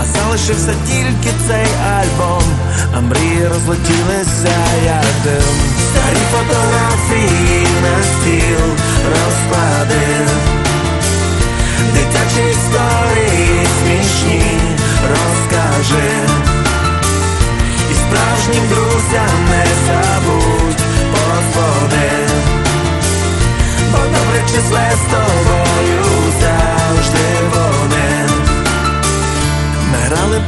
А залишився тільки цей альбом, а мрії розлетілися як дим. Старі фотографії на стіл розкладив. Дитячі історії смішні розкажи. І справжнім друзям не забудь подзвони. Бо добре числе з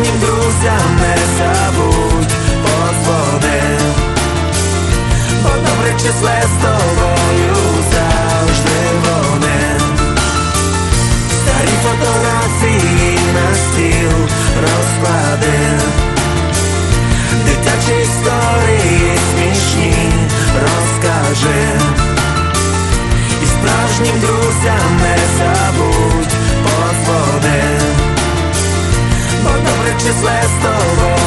Справжнім друзям не забудь подзвони. Бо добре числе з тобою завжди вони. Старі фотографії на стіл розкладив. Дитячі історії смішні розкажи. І справжнім друзям не забудь just last of all.